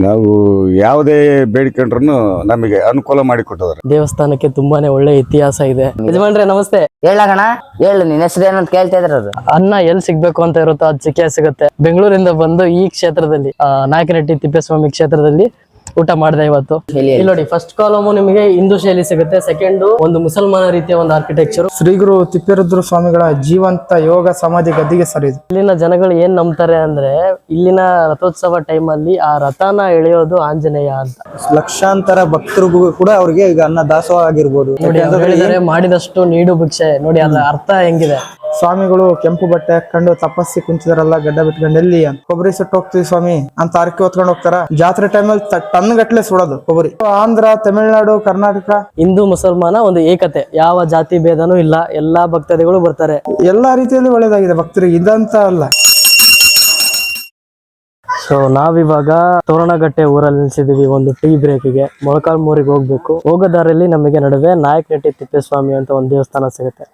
ನಾವು ಯಾವುದೇ ಬೇಡಿಕೊಂಡ್ರು ನಮಗೆ ಅನುಕೂಲ ಮಾಡಿಕೊಟ್ಟಿದ್ದಾರೆ ದೇವಸ್ಥಾನಕ್ಕೆ ತುಂಬಾನೇ ಒಳ್ಳೆ ಇತಿಹಾಸ ಇದೆ. ಯಜಮಾನ್ರೆ ನಮಸ್ತೆ. ಹೇಳಗಣ ಹೇಳು ನಿನ್ನ ಹೆಸರು ಏನಂತ ಕೇಳ್ತಾ ಇದ್ರ ಅನ್ನ ಎಲ್ಲಿ ಸಿಗ್ಬೇಕು ಅಂತ ಇರುತ್ತೋ ಅದು ಸಿಕ್ಕೇ ಸಿಗುತ್ತೆ. ಬೆಂಗಳೂರಿಂದ ಬಂದು ಈ ಕ್ಷೇತ್ರದಲ್ಲಿ ಆ, ನಾಯಕನಹಟ್ಟಿ ತಿಪ್ಪೇಸ್ವಾಮಿ ಕ್ಷೇತ್ರದಲ್ಲಿ ಊಟ ಮಾಡಿದೆ ಇವತ್ತು. ಇಲ್ಲಿ ನೋಡಿ ಫಸ್ಟ್ ಕಾಲಮು ನಿಮಗೆ ಹಿಂದೂ ಶೈಲಿ ಸಿಗುತ್ತೆ ಸೆಕೆಂಡ್ ಒಂದು ಮುಸಲ್ಮಾನ ರೀತಿಯ ಒಂದು ಆರ್ಕಿಟೆಕ್ಚರ್ ಶ್ರೀ ಗುರು ತಿಪ್ಪೇರುದ್ರ ಸ್ವಾಮಿಗಳ ಜೀವಂತ ಯೋಗ ಸಮಾಧಿ ಗದ್ದಿಗೆ ಸರ್ ಇದು. ಇಲ್ಲಿನ ಜನಗಳು ಏನ್ ನಂಬ್ತಾರೆ ಅಂದ್ರೆ ಇಲ್ಲಿನ ರಥೋತ್ಸವ ಟೈಮ್ ಅಲ್ಲಿ ಆ ರಥನ ಎಳೆಯೋದು ಆಂಜನೇಯ ಅಂತ. ಲಕ್ಷಾಂತರ ಭಕ್ತರಿಗೂ ಕೂಡ ಅವ್ರಿಗೆ ಈಗ ಅನ್ನ ದಾಸೋಹ ಆಗಿರ್ಬೋದು. ನೋಡಿ ಅವ್ರು ಹೇಳಿದ್ದಾರೆ ಮಾಡಿದಷ್ಟು ನೀಡು ಭಿಕ್ಷೆ ನೋಡಿ ಅದ್ರ ಅರ್ಥ ಹೆಂಗಿದೆ. ಸ್ವಾಮಿಗಳು ಕೆಂಪು ಬಟ್ಟೆ ಹಾಕೊಂಡು ತಪಸ್ಸಿ ಕುಂಚಿದಾರಲ್ಲ ಗಡ್ಡ ಬಿಟ್ಕೊಂಡು ಎಲ್ಲಿ ಅಂತ. ಕೊಬ್ಬರಿ ಸುಟ್ಟು ಹೋಗ್ತೀವಿ ಸ್ವಾಮಿ. ಅಂತ ಅರಕೆ ಹೊತ್ಕೊಂಡು ಹೋಗ್ತಾರ? ಜಾತ್ರೆ ಟೈಮಲ್ಲಿ ಟನ್ ಗಟ್ಲೆ ಸುಡೋದು ಕೊಬ್ಬರಿ. ಆಂಧ್ರ ತಮಿಳುನಾಡು ಕರ್ನಾಟಕ. ಹಿಂದೂ ಮುಸಲ್ಮಾನ ಒಂದು ಏಕತೆ. ಯಾವ ಜಾತಿ ಭೇದನೂ ಇಲ್ಲ. ಎಲ್ಲಾ ಭಕ್ತಾದಿಗಳು ಬರ್ತಾರೆ. ಎಲ್ಲಾ ರೀತಿಯಲ್ಲಿ ಒಳ್ಳೇದಾಗಿದೆ ಭಕ್ತರಿಗೆ. ಇದಂತ ಅಲ್ಲ. ಸೊ ನಾವಿವಾಗ ತೋರಣಗಟ್ಟೆ ಊರಲ್ಲಿ ನಿಲ್ಸಿದೀವಿ ಒಂದು ಟೀ ಬ್ರೇಕ್ಗೆ ಮೊಳಕಾಲ್ಮೂರಿಗೆ ಹೋಗ್ಬೇಕು. ಹೋಗೋ ದಾರಿಯಲ್ಲಿ ನಮಗೆ ನಡುವೆ ನಾಯಕನಟ್ಟಿ ತಿಪ್ಪೇಸ್ವಾಮಿ ಅಂತ ಒಂದು ದೇವಸ್ಥಾನ ಸಿಗುತ್ತೆ.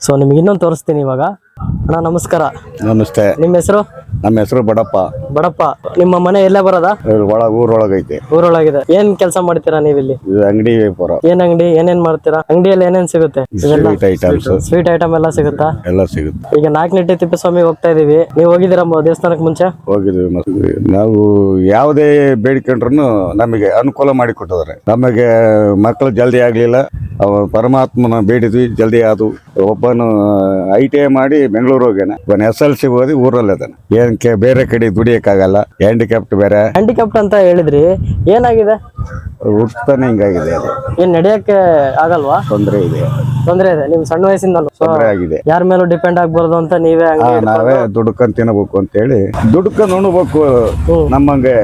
ಸೊ ನಿಮ್ಗೆ ಇನ್ನೊಂದು ತೋರಿಸ್ತೀನಿ ಇವಾಗ. ಅಣ್ಣ ನಮಸ್ಕಾರ. ನಮಸ್ತೆ. ನಿಮ್ಮ ಹೆಸರು? ನಮ್ಮ ಹೆಸರು ಬಡಪ್ಪ. ಬಡಪ್ಪ ನಿಮ್ಮ ಮನೆ ಎಲ್ಲೇ ಬರೋದಾ? ಒಳ ಊರೊಳಗೈತೆ. ಊರೊಳಗಿದೆ. ಏನ್ ಕೆಲಸ ಮಾಡ್ತೀರಾ ನೀವಿಲ್ಲಿ? ಇದು ಅಂಗಡಿ ವ್ಯಾಪಾರ. ಏನ್ ಅಂಗಡಿ ಏನೇನ್ ಮಾಡ್ತೀರಾ? ಅಂಗಡಿಯಲ್ಲಿ ಏನೇನ್ ಸಿಗುತ್ತೆ? ಸ್ವೀಟ್ ಐಟಮ್ಸ್ ಸ್ವೀಟ್ ಐಟಮ್ ಎಲ್ಲ ಸಿಗುತ್ತಾ? ಎಲ್ಲ ಸಿಗುತ್ತೆ. ಈಗ ನಾಯಕನಟ್ಟಿ ತಿಪ್ಪೇಸ್ವಾಮಿ ಹೋಗ್ತಾ ಇದೀವಿ. ನೀವು ಹೋಗಿದ್ದೀರಾ ದೇವಸ್ಥಾನಕ್ಕೆ ಮುಂಚೆ? ಹೋಗಿದ್ವಿ ಮತ್ತೆ. ನಾವು ಯಾವುದೇ ಬೇಡಿಕೊಂಡ್ರು ನಮಗೆ ಅನುಕೂಲ ಮಾಡಿ ಮಾಡಿಕೊಟ್ಟಿದ್ದಾರೆ ನಮಗೆ ಮಕ್ಕಳು ಜಲ್ದಿ ಆಗಲಿಲ್ಲ. ಅವ ಪರಮಾತ್ಮನ ಬೇಡಿದ್ವಿ ಜಲ್ದಿ ಆದು ಒಬ್ಬನು ಐ ಟಿ ಐ ಮಾಡಿ ಬೆಂಗಳೂರು ಹೋಗ್ಯಾನ. ಒಬ್ಬನ ಎಸ್ ಎಲ್ ಸಿ ಓದಿ ಊರಲ್ಲಿ ಅದಾನ ಏನ್ ಕೆ ಬೇರೆ ಕಡೆ ದುಡಿಯಕ್ಕಾಗಲ್ಲ. ಹ್ಯಾಂಡಿಕ್ಯಾಪ್ಟ್ ಬೇರೆ. ಹ್ಯಾಂಡಿಕ್ಯಾಪ್ಟ್ ಅಂತ ಹೇಳಿದ್ರಿ. ಏನಾಗಿದೆ? ಹುಟ್ಟತಾನೆ ಹಿಂಗಾಗಿದೆ ಅದು. ಏನ್ ನಡೆಯಕ್ಕೆ ಆಗಲ್ವಾ? ತೊಂದರೆ ಇದೆ. ತೊಂದರೆ ಇದೆ. ನಿಮ್ ಸಣ್ಣ ವಯಸ್ಸಿಂದ ತೊಂದರೆ ಆಗಿದೆ. ಯಾರ ಮೇಲೂ ಡಿಪೆಂಡ್ ಆಗ್ಬಾರ್ದು ಅಂತ ನೀವೇ ನಾವೇ ದುಡ್ಕೊಂಡ್ ತಿನ್ನಬೇಕು ಅಂತೇಳಿ. ದುಡ್ಕೊಂಡ್ ಉಣ್ಬೇಕು ನಮ್ಮಂಗೆ.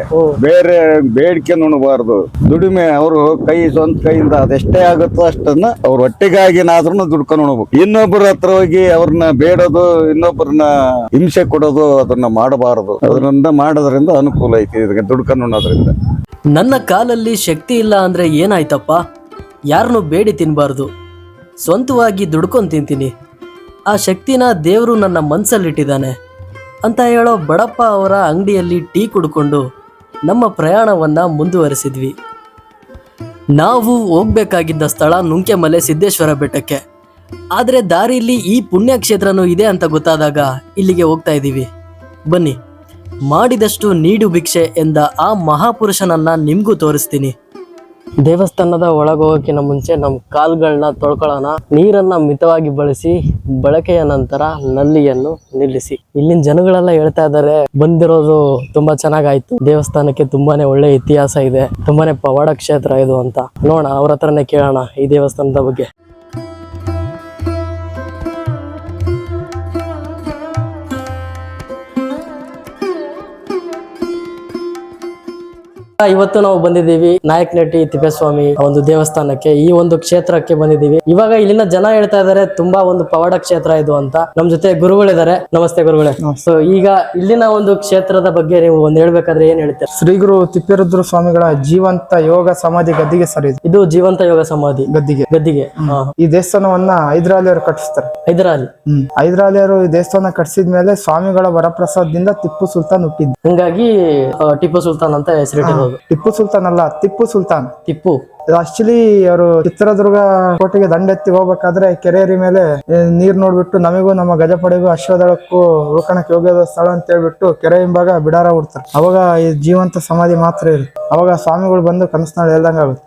ಬೇರೆ ಬೇಡಿಕೆ ನುಣಬಾರ್ದು ದುಡಿಮೆ ಅವರು ಕೈ ಸ್ವಂತ ಕೈಯಿಂದ ಅದೆಷ್ಟೇ ಆಗುತ್ತೋ ಅಷ್ಟನ್ನ ಅವ್ರ ಹೊಟ್ಟೆಗಾಗಿನಾದ್ರೂ ದುಡ್ಕೊಂಡ್ ಉಣಬೇಕು ಇನ್ನೊಬ್ಬರ ಹತ್ರ ಹೋಗಿ ಅವ್ರನ್ನ ಬೇಡೋದು ಇನ್ನೊಬ್ಬರನ್ನ ಹಿಂಸೆ ಕೊಡೋದು ಅದನ್ನ ಮಾಡಬಾರದು. ಅದರಿಂದ ಮಾಡೋದ್ರಿಂದ ಅನುಕೂಲ ಐತಿ. ಇದಕ್ಕೆ ದುಡ್ಕನ್ನು ನನ್ನ ಕಾಲಲ್ಲಿ ಶಕ್ತಿ ಇಲ್ಲ ಅಂದ್ರೆ ಏನಾಯ್ತಪ್ಪ? ಯಾರನ್ನು ಬೇಡಿ ತಿನ್ಬಾರ್ದು. ಸ್ವಂತವಾಗಿ ದುಡ್ಕೊಂಡು ತಿಂತೀನಿ. ಆ ಶಕ್ತಿನ ದೇವರು ನನ್ನ ಮನಸ್ಸಲ್ಲಿಟ್ಟಿದ್ದಾನೆ ಅಂತ ಹೇಳೋ ಬಡಪ್ಪ ಅವರ ಅಂಗಡಿಯಲ್ಲಿ ಟೀ ಕುಡ್ಕೊಂಡು ನಮ್ಮ ಪ್ರಯಾಣವನ್ನ ಮುಂದುವರೆಸಿದ್ವಿ. ನಾವು ಹೋಗ್ಬೇಕಾಗಿದ್ದ ಸ್ಥಳ ನುಂಕೆಮಲೆ ಸಿದ್ದೇಶ್ವರ ಬೆಟ್ಟಕ್ಕೆ. ಆದರೆ ದಾರಿಯಲ್ಲಿ ಈ ಪುಣ್ಯಕ್ಷೇತ್ರನೂ ಇದೆ ಅಂತ ಗೊತ್ತಾದಾಗ ಇಲ್ಲಿಗೆ ಹೋಗ್ತಾ ಇದ್ದೀವಿ. ಬನ್ನಿ. ಮಾಡಿದಷ್ಟು ನೀಡು ಭಿಕ್ಷೆ ಎಂದ ಆ ಮಹಾಪುರುಷನನ್ನ ನಿಮ್ಗೂ ತೋರಿಸ್ತೀನಿ. ದೇವಸ್ಥಾನದ ಒಳಗೋಗಕ್ಕಿಂತ ಮುಂಚೆ ನಮ್ಮ ಕಾಲ್ಗಳನ್ನ ತೊಳ್ಕೊಳ್ಳೋಣ. ನೀರನ್ನ ಮಿತವಾಗಿ ಬಳಸಿ, ಬಳಕೆಯ ನಂತರ ನಲ್ಲಿಯನ್ನು ನಿಲ್ಲಿಸಿ. ಇಲ್ಲಿನ ಜನಗಳೆಲ್ಲ ಹೇಳ್ತಾ ಇದ್ದಾರೆ, ಬಂದಿರೋದು ತುಂಬಾ ಚೆನ್ನಾಗಾಯ್ತು. ದೇವಸ್ಥಾನಕ್ಕೆ ತುಂಬಾನೇ ಒಳ್ಳೆ ಇತಿಹಾಸ ಇದೆ, ತುಂಬಾನೇ ಪವಾಡ ಕ್ಷೇತ್ರ ಇದು ಅಂತ. ನೋಡೋಣ, ಅವ್ರ ಹತ್ರನೇ ಕೇಳೋಣ ಈ ದೇವಸ್ಥಾನದ ಬಗ್ಗೆ. ಇವತ್ತು ನಾವು ಬಂದಿದ್ದೀವಿ. ನಾಯಕನಟ್ಟಿ ತಿಪ್ಪೇಸ್ವಾಮಿ ಒಂದು ದೇವಸ್ಥಾನಕ್ಕೆ ಈ ಒಂದು ಕ್ಷೇತ್ರಕ್ಕೆ ಬಂದಿದ್ದೀವಿ. ಇವಾಗ ಇಲ್ಲಿನ ಜನ ಹೇಳ್ತಾ ಇದ್ದಾರೆ ತುಂಬಾ ಒಂದು ಪವಾಡ ಕ್ಷೇತ್ರ ಇದು ಅಂತ. ನಮ್ ಜೊತೆ ಗುರುಗಳಿದ್ದಾರೆ. ನಮಸ್ತೆ ಗುರುಗಳೇ. ಸೊ ಈಗ ಇಲ್ಲಿನ ಒಂದು ಕ್ಷೇತ್ರದ ಬಗ್ಗೆ ನೀವು ಒಂದ್ ಹೇಳ್ಬೇಕಾದ್ರೆ ಏನ್ ಹೇಳ್ತೀರಾ? ಶ್ರೀ ಗುರು ತಿಪ್ಪೇರುದ್ರ ಸ್ವಾಮಿಗಳ ಜೀವಂತ ಯೋಗ ಸಮಾಧಿ ಗದ್ದಿಗೆ ಸರಿ ಇದು. ಇದು ಜೀವಂತ ಯೋಗ ಸಮಾಧಿ. ಗದ್ದಿಗೆ. ಗದ್ದಿಗೆ. ಹಾ. ಈ ದೇವಸ್ಥಾನವನ್ನ ಹೈದರಾಲಿಯವರು ಕಟ್ಟಿಸ್ತಾರೆ. ಹೈದರಾಲಿ. ಹೈದರಾಲಿಯವರು ಈ ದೇವಸ್ಥಾನ ಕಟ್ಟಿಸಿದ ಮೇಲೆ ಸ್ವಾಮಿಗಳ ವರಪ್ರಸಾದದಿಂದ ಟಿಪ್ಪು ಸುಲ್ತಾನ್ ಹುಟ್ಟಿದ್ದು. ಹಂಗಾಗಿ ಆ, ಟಿಪ್ಪು ಸುಲ್ತಾನ್ ಅಂತ ಹೆಸರಿಟ್ಟಿರೋದು. ಟಿಪ್ಪು ಸುಲ್ತಾನ್ ಅಲ್ಲ ಟಿಪ್ಪು ಸುಲ್ತಾನ್ ಟಿಪ್ಪು ಆಕ್ಚುಲಿ ಅವರು ಚಿತ್ರದುರ್ಗ ಕೋಟೆಗೆ ದಂಡೆತ್ತಿ ಹೋಗ್ಬೇಕಾದ್ರೆ ಕೆರೆಯರಿ ಮೇಲೆ ನೀರ್ ನೋಡ್ಬಿಟ್ಟು ನಮಗೂ ನಮ್ಮ ಗಜಪಡೆಗೂ ಅಶ್ವದಳಕ್ಕೂ ಉಳ್ಕಣಕ್ಕೆ ಯೋಗ್ಯದ ಸ್ಥಳ ಅಂತ ಹೇಳ್ಬಿಟ್ಟು ಕೆರೆ ಹಿಂಭಾಗ ಬಿಡಾರ ಹುಡ್ತಾರೆ ಅವಾಗ ಈ ಜೀವಂತ ಸಮಾಧಿ ಮಾತ್ರ ಇಲ್ಲ. ಅವಾಗ ಸ್ವಾಮಿಗಳು ಬಂದು ಕನಸಿನಲ್ಲಿ ಹೇಳ್ದಂಗ ಆಗುತ್ತೆ.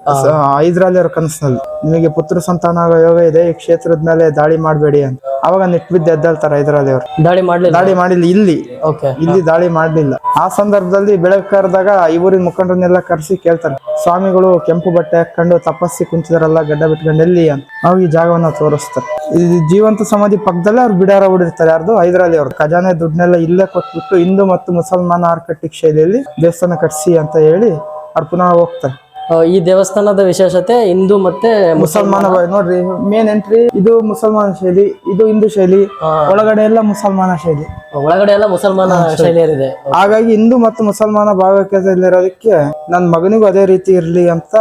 ಐದರಲ್ಲಿ ಅವ್ರ ಕನಸಿನಲ್ಲಿ ನಿಮಗೆ ಪುತ್ರ ಸಂತಾನ ಆಗೋ ಯೋಗ ಇದೆ ಈ ಕ್ಷೇತ್ರದ ಮೇಲೆ ದಾಳಿ ಮಾಡಬೇಡಿ ಅಂತ. ಅವಾಗ ನಿಟ್ಬಿದ್ದು ಎದ್ದೇಳ್ತಾರೆ ಹೈದರಾಲಿ ಅವರು. ದಾಳಿ ಮಾಡ್ಲಿಲ್ಲ? ದಾಳಿ ಮಾಡಿಲ್ಲ ಇಲ್ಲಿ. ಓಕೆ ಇಲ್ಲಿ ದಾಳಿ ಮಾಡ್ಲಿಲ್ಲ. ಆ ಸಂದರ್ಭದಲ್ಲಿ ಬೆಳಗ್ಗೆ ಕರೆದಾಗ ಈ ಊರಿನ ಮುಖಂಡರನ್ನೆಲ್ಲ ಕರೆಸಿ ಕೇಳ್ತಾರೆ. ಸ್ವಾಮಿಗಳು ಕೆಂಪು ಬಟ್ಟೆ ಹಾಕೊಂಡು ತಪಸ್ಸಿ ಕುಂತಿದಾರಲ್ಲ ಗಡ್ಡ ಬಿಟ್ಕೊಂಡು ಎಲ್ಲಿ ಅಂತ. ನಾವು ಈ ಜಾಗವನ್ನ ತೋರಿಸ್ತಾರೆ. ಈ ಜೀವಂತ ಸಮಾಧಿ ಪಕ್ಕದಲ್ಲೇ ಅವ್ರು ಬಿಡಾರ ಹೊಡಿರ್ತಾರೆ ಯಾರ್ದು ಹೈದರಾಲಿ ಅವರು. ಖಜಾನೆ ದುಡ್ಡನ್ನೆಲ್ಲ ಇಲ್ಲೇ ಕೊಟ್ಬಿಟ್ಟು ಹಿಂದೂ ಮತ್ತು ಮುಸಲ್ಮಾನ ಆರ್ಕಟಿಕ್ ಶೈಲಿಯಲ್ಲಿ ದೇವಸ್ಥಾನ ಕಟ್ಸಿ ಅಂತ ಹೇಳಿ ಅವ್ರು ಪುನಃ ಹೋಗ್ತಾರೆ ಈ ದೇವಸ್ಥಾನದ ವಿಶೇಷತೆ ಹಿಂದೂ ಮತ್ತೆ ಮುಸಲ್ಮಾನ. ನೋಡ್ರಿ ಮೇನ್ ಎಂಟ್ರಿ ಇದು ಮುಸಲ್ಮಾನ ಶೈಲಿ ಇದು ಹಿಂದೂ ಶೈಲಿ ಒಳಗಡೆ ಎಲ್ಲ ಮುಸಲ್ಮಾನ ಶೈಲಿ. ಒಳಗಡೆ ಎಲ್ಲ ಮುಸಲ್ಮಾನ ಶೈಲಿಯರಿದೆ ಹಾಗಾಗಿ ಹಿಂದೂ ಮತ್ತು ಮುಸಲ್ಮಾನ ಭಾವೈಕ್ಯದಲ್ಲಿರೋದಕ್ಕೆ ನನ್ನ ಮಗನಿಗೂ ಅದೇ ರೀತಿ ಇರ್ಲಿ ಅಂತ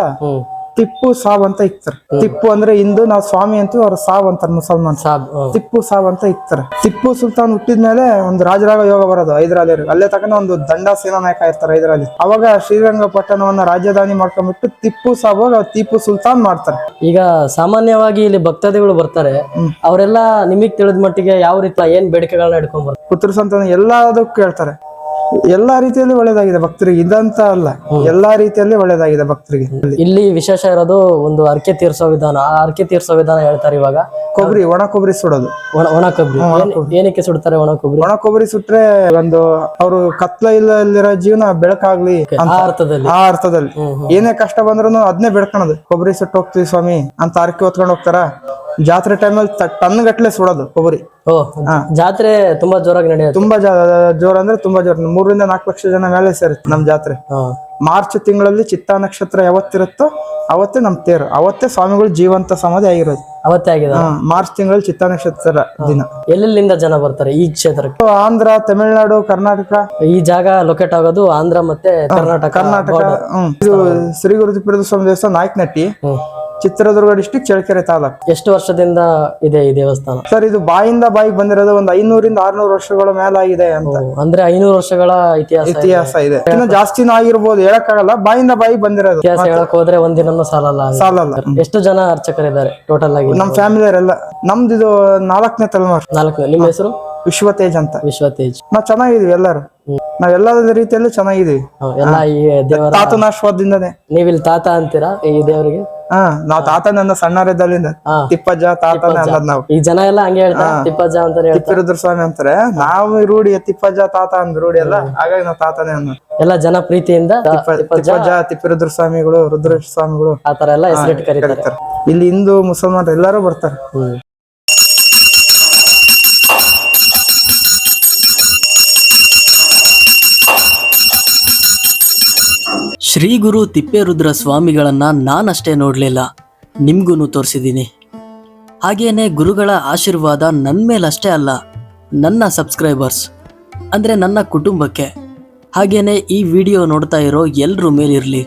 ಟಿಪ್ಪು ಸಾಬ್ ಅಂತ ಇಕ್ತಾರೆ. ತಿಪ್ಪು ಅಂದ್ರೆ ಹಿಂದು ನಾವು ಸ್ವಾಮಿ ಅಂತೀವಿ ಅವ್ರ ಸಾಬ್ ಅಂತಾರೆ ಮುಸಲ್ಮಾನ್. ಸಾಬ್ ತಿಪ್ಪು ಸಾಬ್ ಅಂತ ಇಕ್ತಾರೆ. ಟಿಪ್ಪು ಸುಲ್ತಾನ್ ಹುಟ್ಟಿದ್ಮೇಲೆ ಒಂದು ರಾಜರಾಗ ಯೋಗ ಬರೋದು ಹೈದರಾಲಿ ಅಲ್ಲೇ ತಕ್ಕನ ಒಂದು ದಂಡ ಸೇನಾ ನಾಯಕ ಇರ್ತಾರೆ ಹೈದರಾಲಿ. ಅವಾಗ ಶ್ರೀರಂಗಪಟ್ಟಣವನ್ನ ರಾಜಧಾನಿ ಮಾಡ್ಕೊಂಡ್ಬಿಟ್ಟು ತಿಪ್ಪು ಸಾಬ್ ಟಿಪ್ಪು ಸುಲ್ತಾನ್ ಮಾಡ್ತಾರೆ. ಈಗ ಸಾಮಾನ್ಯವಾಗಿ ಇಲ್ಲಿ ಭಕ್ತಾದಿಗಳು ಬರ್ತಾರೆ. ಅವರೆಲ್ಲ ನಿಮಗ್ ತಿಳಿದ ಮಟ್ಟಿಗೆ ಯಾವ ರೀತಿ ಏನ್ ಬೇಡಿಕೆಗಳನ್ನ ಇಟ್ಕೊಂಡ್ ಬರ್ತಾರೆ? ಪುತ್ರ ಸಂತಾನ ಎಲ್ಲದಕ್ಕೂ ಕೇಳ್ತಾರೆ. ಎಲ್ಲಾ ರೀತಿಯಲ್ಲಿ ಒಳ್ಳೇದಾಗಿದೆ ಭಕ್ತರಿಗೆ. ಇದಂತ ಅಲ್ಲ ಎಲ್ಲಾ ರೀತಿಯಲ್ಲಿ ಒಳ್ಳೇದಾಗಿದೆ ಭಕ್ತರಿಗೆ. ಇಲ್ಲಿ ವಿಶೇಷ ಇರೋದು ಒಂದು ಅರ್ಕೆ ತೀರ್ಸೋ ವಿಧಾನ. ಆ ಅರ್ಕೆ ತೀರ್ಸೋ ವಿಧಾನ ಹೇಳ್ತಾರೆ ಇವಾಗ. ಕೊಬ್ಬರಿ ಒಣ ಕೊಬ್ಬರಿ ಸುಡೋದು. ಒಣ ಒಣ ಕೊಬ್ಬರಿ. ಏನ್- ಏನಕ್ಕೆ ಸುಡ್ತಾರೆ ಒಣ ಕೊಬ್ಬರಿ? ಒಣ ಕೊಬ್ಬರಿ ಸುಟ್ರೆ ಒಂದು ಅವರು ಕತ್ಲ ಇಲ್ಲದಿರೋ ಜೀವನ ಬೆಳಕಾಗ್ಲಿ ಅಂತ ಆ ಅರ್ಥದಲ್ಲಿ. ಆ ಅರ್ಥದಲ್ಲಿ. ಏನೇ ಕಷ್ಟ ಬಂದ್ರು ಅದನ್ನೇ ಬೆಳ್ಕೊಳೋದು ಕೊಬ್ಬರಿ ಸುಟ್ಟು ಹೋಗ್ತೀವಿ ಸ್ವಾಮಿ ಅಂತ ಅರ್ಕೆ ಹೊತ್ಕೊಂಡು ಹೋಗ್ತಾರ? ಜಾತ್ರೆ ಟೈಮಲ್ಲಿ ಟನ್ ಗಟ್ಟಲೆ ಸುಡೋದು ಕೊಬ್ಬರಿ. ಓ ಜಾತ್ರೆ ತುಂಬಾ ಜೋರಾಗಿ ನಡೆಯುತ್ತೆ. ತುಂಬಾ ಜೋರ ಅಂದ್ರೆ ತುಂಬಾ ಜೋರ. ಮೂರರಿಂದ ನಾಲ್ಕು ಲಕ್ಷ ಜನ ಮೇಲೆ ಸೇರುತ್ತೆ ನಮ್ ಜಾತ್ರೆ. ಮಾರ್ಚ್ ತಿಂಗಳಲ್ಲಿ ಚಿತ್ತಾ ನಕ್ಷತ್ರ ಯಾವತ್ತಿರುತ್ತೋ ಅವತ್ತೇ ನಮ್ ತೇರು. ಅವತ್ತೇ ಸ್ವಾಮಿಗಳು ಜೀವಂತ ಸಮಾಧಿ ಆಗಿರೋದು. ಅವತ್ತೇ ಆಗಿದೆ. ಮಾರ್ಚ್ ತಿಂಗಳಲ್ಲಿ ಚಿತ್ತಾ ನಕ್ಷತ್ರ ದಿನ. ಎಲ್ಲೆಲ್ಲಿಂದ ಜನ ಬರ್ತಾರೆ ಈ ಕ್ಷೇತ್ರಕ್ಕೆ? ಆಂಧ್ರ ತಮಿಳುನಾಡು ಕರ್ನಾಟಕ. ಈ ಜಾಗ ಲೊಕೇಟ್ ಆಗೋದು ಆಂಧ್ರ ಮತ್ತೆ ಕರ್ನಾಟಕ ಕರ್ನಾಟಕ ಇದು ಶ್ರೀ ಗುರು ತಿಪ್ಪೇಶ್ವರ ಸ್ವಾಮಿ ದೇವಸ್ಥಾನ ನಾಯಕನಟ್ಟಿ. ಚಿತ್ರದುರ್ಗ ಡಿಸ್ಟಿಕ್ ಚಳ್ಳಕೆರೆ ತಾಲೂಕು. ಎಷ್ಟು ವರ್ಷದಿಂದ ಇದೆ ಈ ದೇವಸ್ಥಾನ? ಸರ್ ಇದು ಬಾಯಿಂದ ಬಾಯಿಗೆ ಬಂದಿರೋದು ಒಂದು ಐನೂರಿಂದ ಆರ್ನೂರು ವರ್ಷಗಳ ಮೇಲಾಗಿದೆ ಅಂತ. ಅಂದ್ರೆ ಐನೂರು ವರ್ಷಗಳ ಇತಿಹಾಸ ಇದೆ. ಇತಿಹಾಸ ಇದೆ. ಇನ್ನು ಜಾಸ್ತಿನೂ ಆಗಿರ್ಬೋದು ಹೇಳಕ್ಕಾಗಲ್ಲ. ಬಾಯಿಂದ ಬಾಯಿ ಬಂದಿರೋದು. ಇತಿಹಾಸ ಹೇಳಕ್ ಹೋದ್ರೆ ಒಂದಿನ ಸಾಲಲ್ಲ. ಸಾಲಲ್ಲ. ಎಷ್ಟು ಜನ ಅರ್ಚಕರಿದ್ದಾರೆ ಟೋಟಲ್ ಆಗಿ? ನಮ್ ಫ್ಯಾಮಿಲಿಯವರೆಲ್ಲ. ನಮ್ದು ಇದು ನಾಲ್ಕನೇ ತಲೆಮಾರು. ನಾಲ್ಕು. ನಿಮ್ಮ ಹೆಸರು? ವಿಶ್ವತೇಜ್ ಅಂತ. ವಿಶ್ವತೇಜ್. ನಾವ್ ಚೆನ್ನಾಗಿದೀವಿ ಎಲ್ಲಾರು. ನಾವೆಲ್ಲ ರೀತಿಯಲ್ಲೂ ಚೆನ್ನಾಗಿದೀವಿ ಹ್ಮ್, ಎಲ್ಲ ಈ ದೇವರ ತಾತನ ಆಶ್ವಾದಿಂದನೇ ನೀವಿಲ್ಲಿ ತಾತ ಅಂತೀರಾ ಈ ದೇವರಿಗೆ? ಹಾ ನಾವ್ ತಾತನನ್ನ ಸಣ್ಣರಿದ್ದಲ್ಲಿಂದ ಹಾ. ತಿಪ್ಪಜ್ಜ ತಾತನ ಅನ್ನೋದ್ ನಾವು. ಈ ಜನ ಎಲ್ಲ ಹಂಗೆ ಹೇಳ್ತಾರೆ ತಿಪ್ಪಜ್ಜ ಅಂತ ತಿಪ್ಪಿರುದ್ರ ಸ್ವಾಮಿ ಅಂತಾರೆ ನಾವು ರೂಢಿ ತಿಪ್ಪಜ್ಜ ತಾತ ಅಂದ್ ರೂಢಿ ಅಲ್ಲ ಹಾಗಾಗಿ ನಾವ್ ತಾತನೇ ಅನ್ನೋ ಎಲ್ಲ ಜನ ಪ್ರೀತಿಯಿಂದ ತಿಪ್ಪಜ್ಜ ತಿಪ್ಪಿರುದ್ರ ಸ್ವಾಮಿಗಳು ರುದ್ರ ಸ್ವಾಮಿಗಳು ಆತರ ತರ ಎಲ್ಲ ಹೆಸರಿಟ್ಟು ಕರೀತಾರೆ. ಇಲ್ಲಿ ಹಿಂದೂ ಮುಸಲ್ಮಾನ್ ಎಲ್ಲರೂ ಬರ್ತಾರೆ. ಶ್ರೀ ಗುರು ತಿಪ್ಪೇರುದ್ರ ಸ್ವಾಮಿಗಳನ್ನ ನಾನಷ್ಟೇ ನೋಡಲಿಲ್ಲ. ನಿಮ್ಗೂ ತೋರಿಸಿದ್ದೀನಿ ಹಾಗೇನೆ ಗುರುಗಳ ಆಶೀರ್ವಾದ ನನ್ನ ಮೇಲಷ್ಟೇ ಅಲ್ಲ, ನನ್ನ ಸಬ್ಸ್ಕ್ರೈಬರ್ಸ್, ಅಂದರೆ ನನ್ನ ಕುಟುಂಬಕ್ಕೆ. ಹಾಗೇನೆ ಈ ವಿಡಿಯೋ ನೋಡ್ತಾ ಇರೋ ಎಲ್ಲರೂ ಮೇಲಿರಲಿ.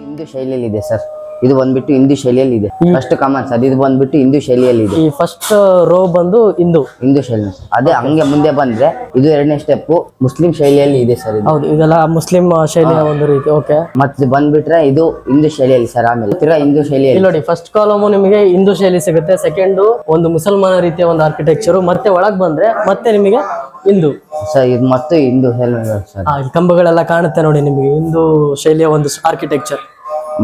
ಹಿಂದೂ ಶೈಲಿಯಲ್ಲಿದೆ ಸರ್. ಇದು ಬಂದ್ಬಿಟ್ಟು ಹಿಂದೂ ಶೈಲಿಯಲ್ಲಿ ಇದೆ. ಫಸ್ಟ್ ಕಾಮನ್ ಸರ್ ಇದು ಬಂದ್ಬಿಟ್ಟು ಹಿಂದೂ ಶೈಲಿಯಲ್ಲಿ ಇದೆ. ಈ ಫಸ್ಟ್ ರೋ ಬಂದು ಹಿಂದೂ. ಹಿಂದೂ ಶೈಲಿ ಅದೇ ಹಂಗೆ ಮುಂದೆ ಬಂದ್ರೆ ಇದು ಎರಡನೇ ಸ್ಟೆಪ್ ಮುಸ್ಲಿಂ ಶೈಲಿಯಲ್ಲಿ ಇದೆ ಸರ್ ಇದು. ಹೌದು ಇದೆಲ್ಲ ಮುಸ್ಲಿಂ ಶೈಲಿಯ ಒಂದು ರೀತಿ ಓಕೆ ಮತ್ತೆ ಬಂದ್ಬಿಟ್ರೆ ಇದು ಹಿಂದೂ ಶೈಲಿಯಲ್ಲಿ ಸರ್ ಆಮೇಲೆ. ತಿರ್ಗಾ ಹಿಂದೂ ಶೈಲಿಯಲ್ಲಿ. ನೋಡಿ ಫಸ್ಟ್ ಕಾಲಮು ನಿಮಗೆ ಹಿಂದೂ ಶೈಲಿ ಸಿಗುತ್ತೆ ಸೆಕೆಂಡ್ ಒಂದು ಮುಸಲ್ಮಾನ ರೀತಿಯ ಒಂದು ಆರ್ಕಿಟೆಕ್ಚರ್ ಮತ್ತೆ ಒಳಗ್ ಬಂದ್ರೆ ಮತ್ತೆ ನಿಮಗೆ ಹಿಂದೂ. ಸರ್ ಇದು ಮತ್ತೆ ಹಿಂದೂ ಶೈಲಿ ಸರ್ ಆ, ಇಲ್ಲಿ ಕಂಬಗಳೆಲ್ಲ ಕಾಣುತ್ತೆ ನೋಡಿ ನಿಮಗೆ ಹಿಂದೂ ಶೈಲಿಯ ಒಂದು ಆರ್ಕಿಟೆಕ್ಚರ್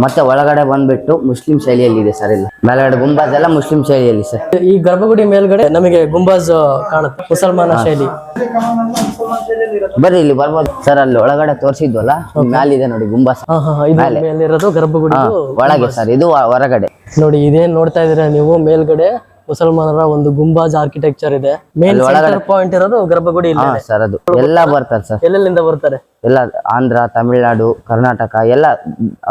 ಮತ್ತೆ ಒಳಗಡೆ ಬಂದ್ಬಿಟ್ಟು ಮುಸ್ಲಿಂ ಶೈಲಿಯಲ್ಲಿ ಇದೆ ಸರ್ ಇಲ್ಲ. ಮೇಲ್ಗಡೆ ಗುಂಬಾಜ್ ಎಲ್ಲ ಮುಸ್ಲಿಂ ಶೈಲಿಯಲ್ಲಿ ಸರ್ ಈ ಗರ್ಭಗುಡಿ ಮೇಲ್ಗಡೆ ನಮಗೆ ಗುಂಬಾಜ್ ಕಾಣುತ್ತೆ ಮುಸಲ್ಮಾನ ಶೈಲಿ. ಬರ್ರಿ ಇಲ್ಲಿ ಬರ್ಬೋದು. ಸರ್ ಅಲ್ಲಿ ಒಳಗಡೆ ತೋರಿಸಿದ್ವಲ್ಲ ಮ್ಯಾಲಿದೆ ನೋಡಿ ಗುಂಬಾಸ್ ಮೇಲಿರೋದು ಗರ್ಭಗುಡಿ ಒಳಗೆ ಸರ್ ಇದು ಹೊರಗಡೆ. ನೋಡಿ ಇದೇನ್ ನೋಡ್ತಾ ಇದೀರ ನೀವು? ಮೇಲ್ಗಡೆ ಮುಸಲ್ಮಾನರ ಒಂದು ಗುಂಬಾಜ್ ಆರ್ಕಿಟೆಕ್ಚರ್ ಇದೆ. ಮೇನ್ ಪಾಯಿಂಟ್ ಇರೋದು ಗರ್ಭಗುಡಿ ಇಲ್ಲ ಸರ್ ಅದು. ಎಲ್ಲ ಬರ್ತಾರೆ ಸರ್ ಎಲ್ಲೆಲ್ಲಿಂದ ಬರ್ತಾರೆ? ಎಲ್ಲ ಆಂಧ್ರ ತಮಿಳ್ನಾಡು ಕರ್ನಾಟಕ ಎಲ್ಲ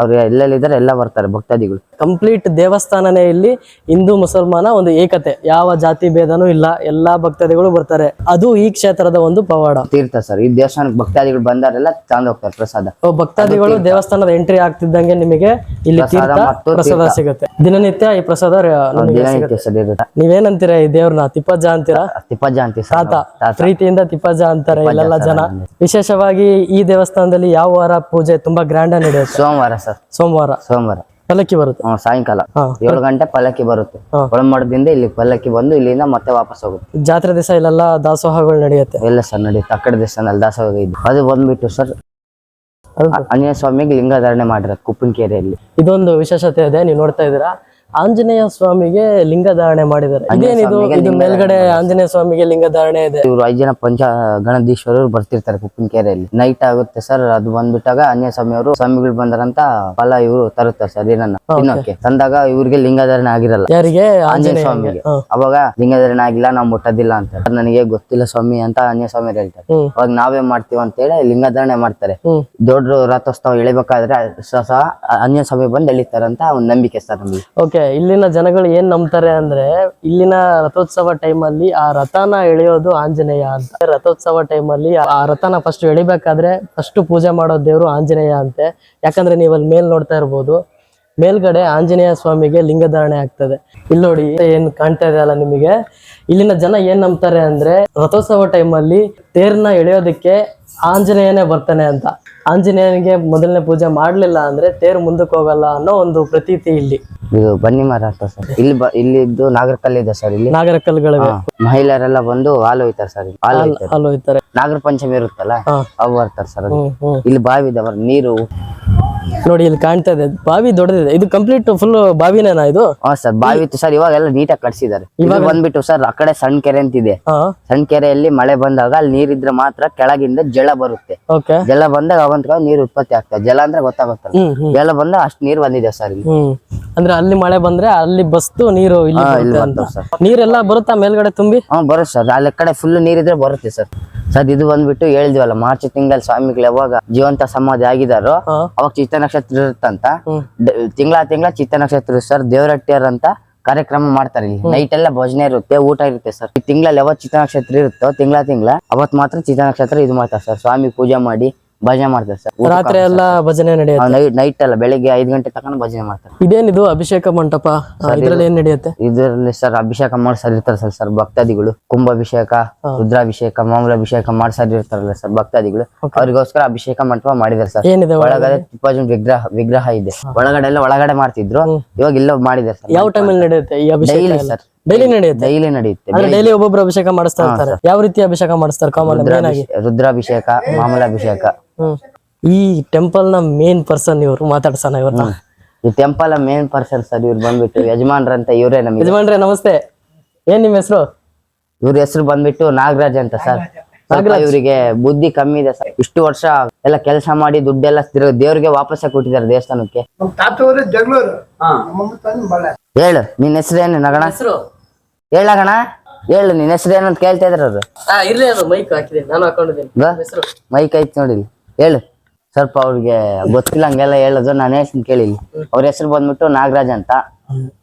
ಅವ್ರು ಎಲ್ಲೆಲ್ಲಿದ್ದಾರೆ ಎಲ್ಲ ಬರ್ತಾರೆ ಭಕ್ತಾದಿಗಳು. ಕಂಪ್ಲೀಟ್ ದೇವಸ್ಥಾನನೇ ಇಲ್ಲಿ ಹಿಂದೂ ಮುಸಲ್ಮಾನ ಒಂದು ಏಕತೆ. ಯಾವ ಜಾತಿ ಭೇದನೂ ಇಲ್ಲ. ಎಲ್ಲಾ ಭಕ್ತಾದಿಗಳು ಬರ್ತಾರೆ. ಅದು ಈ ಕ್ಷೇತ್ರದ ಒಂದು ಪವಾಡ. ತೀರ್ಥ ಸರ್. ಈ ದೇವಸ್ಥಾನಕ್ಕೆ ಭಕ್ತಾದಿಗಳು ಬಂದಾರೆಲ್ಲ ತಂದು ಹೋಗ್ತಾರೆ ಪ್ರಸಾದ. ಭಕ್ತಾದಿಗಳು ದೇವಸ್ಥಾನದ ಎಂಟ್ರಿ ಆಗ್ತಿದ್ದಂಗೆ ನಿಮಗೆ ಇಲ್ಲಿ ಪ್ರಸಾದ ತೀರ್ಥ ಪ್ರಸಾದ ಸಿಗುತ್ತೆ. ದಿನನಿತ್ಯ ಈ ಪ್ರಸಾದ ನೀವೇನಂತೀರಾ ಈ ದೇವ್ರನ್ನ? ತಿಪ್ಪಜ್ಜ ಅಂತೀರಾ? ತಿಪ್ಪಜ್ಜ. ತಾತ. ಪ್ರೀತಿಯಿಂದ ತಿಪ್ಪಜ್ಜ ಅಂತಾರೆ ಇಲ್ಲೆಲ್ಲ ಜನ. ವಿಶೇಷವಾಗಿ ಈ ದೇವಸ್ಥಾನದಲ್ಲಿ ಯಾವ ವಾರ ಪೂಜೆ ತುಂಬಾ ಗ್ರ್ಯಾಂಡ್ ಆಗಿ ನಡೆಯುತ್ತೆ? ಸೋಮವಾರ ಸರ್. ಸೋಮವಾರ? ಸೋಮವಾರ. ಪಲ್ಲಕ್ಕಿ ಬರುತ್ತೆ? ಹ್ಮ್ ಸಾಯಂಕಾಲ. ಹಾ. ಏಳು ಗಂಟೆ ಪಲ್ಲಕ್ಕಿ ಬರುತ್ತೆ. ಹಾ. ಒಳಮಡದಿಂದ ಇಲ್ಲಿ ಪಲ್ಲಕ್ಕಿ ಬಂದು ಇಲ್ಲಿಂದ ಮತ್ತೆ ವಾಪಸ್ ಹೋಗುತ್ತೆ. ಜಾತ್ರೆ ದಿವಸ ಇಲ್ಲೆಲ್ಲ ದಾಸೋಹಗಳು ನಡೆಯುತ್ತೆ? ಎಲ್ಲ ಸರ್ ನಡಿ ತಕ್ಕಡ ದೇವಸ್ಥಾನದಲ್ಲಿ ದಾಸೋಹ ಇದ್ದು ಅದು ಬಂದ್ಬಿಟ್ಟು ಸರ್ ಅಂಜನೇಯ ಆಂಜನೇಯ ಸ್ವಾಮಿಗೆ ಲಿಂಗಧಾರಣೆ ಮಾಡಿರೋದು ಕುಪ್ಪನಕೆರೆಯಲ್ಲಿ. ಇದೊಂದು ವಿಶೇಷತೆ ಇದೆ ನೀವು ನೋಡ್ತಾ ಇದ್ದೀರಾ? ಆಂಜನೇಯ ಸ್ವಾಮಿಗೆ ಲಿಂಗ ಧಾರಣೆ ಮಾಡಿದ್ದಾರೆ. ಇದೇನಿದು? ಇದು ಮೇಲ್ಗಡೆ ಆಂಜನೇಯ ಸ್ವಾಮಿಗೆ ಲಿಂಗ ಧಾರಣೆ ಇದೆ. ಇವರು ಐದು ಜನ ಪಂಚ ಗಣಧೀಶ್ವರರು ಬರ್ತಿರ್ತಾರೆ ಕುಪ್ಪಿನಕೆರೆಯಲ್ಲಿ. ನೈಟ್ ಆಗುತ್ತೆ ಸರ್ ಅದು ಬಂದ್ಬಿಟ್ಟಾಗ ಆಂಜನೇಯ ಸ್ವಾಮಿ ಅವರು ಸ್ವಾಮಿಗಳು ಬಂದರಂತ ಫಲ ಇವರು ತರುತ್ತಾರೆ ಸರ್ ಏನನ್ನ ತಿನ್ನೋಕೆ. ತಂದಾಗ ಇವ್ರಿಗೆ ಲಿಂಗಧಾರಣೆ ಆಗಿರಲ್ಲ. ಯಾರಿಗೆ? ಆಂಜನೇಯ ಸ್ವಾಮಿಗೆ. ಅವಾಗ ಲಿಂಗಧಾರಣೆ ಆಗಿಲ್ಲ ನಾವು ಮುಟ್ಟೋದಿಲ್ಲ ಅಂತ ನನಗೆ ಗೊತ್ತಿಲ್ಲ ಸ್ವಾಮಿ ಅಂತ ಆಂಜನೇಯ ಸ್ವಾಮಿ ಹೇಳ್ತಾರೆ. ಅವಾಗ ನಾವೇ ಮಾಡ್ತೀವ ಅಂತ ಹೇಳಿ ಲಿಂಗಧಾರಣೆ ಮಾಡ್ತಾರೆ. ದೊಡ್ಡ ರಥೋತ್ಸವ ಎಳಿಬೇಕಾದ್ರೆ ಸಹ ಆಂಜನೇಯ ಸ್ವಾಮಿ ಬಂದು ಎಳಿತಾರಂತ ಒಂದು ನಂಬಿಕೆ ಸರ್ ನಮಗೆ. ಓಕೆ ಇಲ್ಲಿನ ಜನಗಳು ಏನ್ ನಂಬ್ತಾರೆ ಅಂದ್ರೆ ಇಲ್ಲಿನ ರಥೋತ್ಸವ ಟೈಮಲ್ಲಿ ಆ ರಥನ ಎಳೆಯೋದು ಆಂಜನೇಯ ಅಂತ. ರಥೋತ್ಸವ ಟೈಮಲ್ಲಿ ಆ ರಥನ ಫಸ್ಟ್ ಎಳಿಬೇಕಾದ್ರೆ ಫಸ್ಟ್ ಪೂಜೆ ಮಾಡೋ ದೇವರು ಆಂಜನೇಯ ಅಂತೆ. ಯಾಕಂದ್ರೆ ನೀವು ಅಲ್ಲಿ ಮೇಲ್ ನೋಡ್ತಾ ಇರ್ಬೋದು. ಮೇಲ್ಗಡೆ ಆಂಜನೇಯ ಸ್ವಾಮಿಗೆ ಲಿಂಗಧಾರಣೆ ಆಗ್ತದೆ. ಇಲ್ಲಿ ನೋಡಿ, ಏನ್ ಕಾಣ್ತಾ ಇದೆ ಅಲ್ಲ ನಿಮಗೆ? ಇಲ್ಲಿನ ಜನ ಏನ್ ನಂಬ್ತಾರೆ ಅಂದ್ರೆ ರಥೋತ್ಸವ ಟೈಮಲ್ಲಿ ತೇರ್ನ ಎಳೆಯೋದಕ್ಕೆ ಆಂಜನೇಯನೇ ಬರ್ತಾನೆ ಅಂತ. ಆಂಜನೇಯನಿಗೆ ಮೊದಲನೇ ಪೂಜೆ ಮಾಡಲಿಲ್ಲ ಅಂದ್ರೆ ತೇರು ಮುಂದಕ್ಕೆ ಹೋಗಲ್ಲ ಅನ್ನೋ ಒಂದು ಪ್ರತೀತಿ ಇಲ್ಲಿ ಇದು ಬನ್ನಿ ಮರ ಅಂತ ಸರ್ ಇಲ್ಲಿ ಬ ಇಲ್ಲಿದ್ದು ನಾಗರಕಲ್ಲಿದೆ ಸರ್ ಇಲ್ಲಿ ನಾಗರಕಲ್ಗಳ ಹಾ. ಮಹಿಳೆಯರೆಲ್ಲ ಬಂದು ಹಾಲು ಒಯ್ತಾರೆ ಸರ್ ಇಲ್ಲಿ. ಹಾಲು ಒಯ್ತಾರೆ ಅಲ್ಲಿ ಹೋಯ್ತಾರೆ ನಾಗರ ಪಂಚಮಿ ಇರುತ್ತಲ್ಲ ಹಾ. ಅವು ಬರ್ತಾರೆ ಸರ್ ಅದು. ಹ್ಮ್ ಹ್ಮ್ ಇಲ್ಲಿ ಬಾವಿ ಇದೆ ಬರ್ ನೀರು ನೋಡಿ ಇಲ್ಲಿ ಕಾಣ್ತಾ ಇದೆ. ಬಾವಿ ದೊಡ್ಡದಿದೆ. ಇದು ಕಂಪ್ಲೀಟ್ ಫುಲ್ ಬಾವಿನೇನಾ ಇದು? ಹಾ ಸರ್ ಬಾವಿ ಇತ್ತು ಸರ್ ಇವಾಗೆಲ್ಲ ನೀಟಾಗಿ ಕಟ್ಸಿದ್ದಾರೆ. ಇವಾಗ ಬಂದ್ಬಿಟ್ಟು ಸರ್ ಆ ಕಡೆ ಸಣ್ಣ ಕೆರೆ ಅಂತಿದೆ ಇದೆ. ಸಣ್ಣ ಕೆರೆಯಲ್ಲಿ ಮಳೆ ಬಂದಾಗ ಅಲ್ಲಿ ನೀರಿದ್ರೆ ಮಾತ್ರ ಕೆಳಗಿಂದ ಜಲ ಬರುತ್ತೆ. ಜಲ ಬಂದಾಗ ಅವಂತ ನೀರು ಉತ್ಪತ್ತಿ ಆಗ್ತದೆ. ಜಲ ಅಂದ್ರೆ ಹ್ಮ್ ಜಲ ಬಂದಾಗ ಅಷ್ಟು ನೀರು ಬಂದಿದೆ ಸರ್ ಇಲ್ಲಿ. ಅಂದ್ರೆ ಅಲ್ಲಿ ಮಳೆ ಬಂದ್ರೆ ಅಲ್ಲಿ ಬಸ್ತು ನೀರು ಇಲ್ಲಿ ನೀರೆಲ್ಲ ಬರುತ್ತಾ ಮೇಲ್ಗಡೆ ತುಂಬಿ? ಹಾ ಬರುತ್ತೆ ಸರ್. ಅಲ್ಲಿ ಕಡೆ ಫುಲ್ ನೀರಿದ್ರೆ ಬರುತ್ತೆ ಸರ್. ಸರ್ ಇದು ಬಂದ್ಬಿಟ್ಟು ಹೇಳಿದ್ವಲ್ಲ ಮಾರ್ಚ್ ತಿಂಗಳಲ್ಲಿ ಸ್ವಾಮಿಗಳು ಯಾವಾಗ ಜೀವಂತ ಸಮಾಧಿ ಆಗಿದಾರೋ ಅವಾಗ ಚಿತ್ತ ನಕ್ಷತ್ರ ಇರುತ್ತಂತ. ತಿಂಗಳ ತಿಂಗಳ ಚಿತ್ತ ನಕ್ಷತ್ರ ಸರ್ ದೇವರಟ್ಟಿಯರ್ ಅಂತ ಕಾರ್ಯಕ್ರಮ ಮಾಡ್ತಾರೆ ಇಲ್ಲಿ. ನೈಟ್ ಎಲ್ಲ ಭಜನೆ ಇರುತ್ತೆ ಊಟ ಇರುತ್ತೆ ಸರ್. ಈ ತಿಂಗಳಲ್ಲಿ ಯಾವತ್ ಚಿತ್ತ ನಕ್ಷತ್ರ ಇರುತ್ತೋ ತಿಂಗಳ ತಿಂಗಳ ಅವತ್ ಮಾತ್ರ ಚಿತ್ತ ನಕ್ಷತ್ರ ಇದು ಮಾಡ್ತಾರೆ ಸರ್. ಸ್ವಾಮಿ ಪೂಜೆ ಮಾಡಿ ಭಜನೆ ಮಾಡ್ತಾರೆ ಸರ್. ರಾತ್ರಿ ಎಲ್ಲ ಭಜನೆ ನಡೆಯುತ್ತೆ? ನೈಟ್ ಎಲ್ಲ ಅಲ್ಲ ಬೆಳಿಗ್ಗೆ ಐದು ಗಂಟೆ ತನಕ ಭಜನೆ ಮಾಡ್ತಾರೆ. ಇದೇನಿದು ಅಭಿಷೇಕ ಮಂಟಪ? ಇದರಲ್ಲಿ ಏನ್ ನಡೆಯುತ್ತೆ? ಇದರಲ್ಲಿ ಸರ್ ಅಭಿಷೇಕ ಮಾಡ್ಸರ್ ಇರ್ತಾರೆ ಸರ್ ಸರ್ ಭಕ್ತಾದಿಗಳು. ಕುಂಭಾಭಿಷೇಕ ರುದ್ರಾಭಿಷೇಕ ಮಾಮೂಲಾಭಿಷೇಕ ಮಾಡ್ಸರ್ ಇರ್ತಾರಲ್ಲ ಸರ್ ಭಕ್ತಾದಿಗಳು. ಅವರಿಗೋಸ್ಕರ ಅಭಿಷೇಕ ಮಂಟಪ ಮಾಡಿದಾರೆ ಸರ್. ಏನಿದೆ ಒಳಗಡೆ? ತಿಪ್ಪಾಜನ್ ವಿಗ್ರಹ ವಿಗ್ರಹ ಇದೆ. ಒಳಗಡೆ ಎಲ್ಲ ಒಳಗಡೆ ಮಾಡ್ತಿದ್ರು. ಇವಾಗ ಇಲ್ಲ ಮಾಡಿದಾರೆ ಸರ್. ಯಾವ ಟೈಮಲ್ಲಿ ನಡೆಯುತ್ತೆ ಈ ಅಭಿಷೇಕ ಡೈಲಿ ಸರ್. ಡೈಲಿ ನಡೆಯುತ್ತೆ? ಡೈಲಿ ನಡೆಯುತ್ತೆ. ಡೈಲಿ ಒಬ್ಬೊಬ್ರು ಅಭಿಷೇಕ ಮಾಡಿಸ್ತಾ ಇರ್ತಾರೆ. ಯಾವ ರೀತಿ ಅಭಿಷೇಕ ಮಾಡಿಸ್ತಾರೆ? ಕಾಮನ್ ರುದ್ರಾಭಿಷೇಕ- ಮಾಮೂಲಾಭಿಷೇಕ. ಈ ಟೆಂಪಲ್ನ ಮೇನ್ ಪರ್ಸನ್ ಇವರು ಮಾತಾಡ್ಸೋಣ ಇವ್ರನ್ನ. ಈ ಟೆಂಪಲ್ ಮೇನ್ ಪರ್ಸನ್ ಸರ್ ಇವ್ರು ಬಂದ್ಬಿಟ್ಟು ಯಜಮಾನ್ರಂತ ಇವರೇ ನಮಗೆ. ಯಜಮಾನ್ರೆ ನಮಸ್ತೆ. ಏನ್ ನಿಮ್ಮ ಹೆಸರು? ಇವ್ರ ಹೆಸರು ಬಂದ್ಬಿಟ್ಟು ನಾಗರಾಜ್ ಅಂತ ಸರ್ ಇವರಿಗೆ ಬುದ್ಧಿ ಕಮ್ಮಿ ಇದೆ ಸರ್ ಇಷ್ಟು ವರ್ಷ ಎಲ್ಲ ಕೆಲಸ ಮಾಡಿ ದುಡ್ಡೆಲ್ಲ ತಿರ್ಗ ದೇವ್ರಿಗೆ ವಾಪಸ್ ಕೊಟ್ಟಿದ್ದಾರೆ ದೇವಸ್ಥಾನಕ್ಕೆ. ಹೇಳು ಹೆಸರು ಹೆಸರೇನು ನಗಣ ಹೆಸರು? ಹೇಳಗಣ? ಹೇಳು ನಿನ್ ಹೆಸರು ಏನಂತ ಕೇಳ್ತಾ ಇದ್ರ ಅವ್ರು. ಇರ್ಲಿ ಅದು ಮೈಕ್ ನಾನು ಹಾಕೊಂಡಿದ್ದೀನಿ. ಹೆಸರು? ಮೈಕ್ ಐತ್ ನೋಡಿ. ಹೇಳು. ಸ್ವಲ್ಪ ಅವ್ರಿಗೆ ಗೊತ್ತಿಲ್ಲ ಹಂಗೆಲ್ಲ ಹೇಳೋದು ನಾನು ಹೇಳ್ತೀನಿ ಕೇಳಿಲ್ಲ ಅವ್ರ ಹೆಸರು ಬಂದ್ಬಿಟ್ಟು ನಾಗರಾಜ್ ಅಂತ.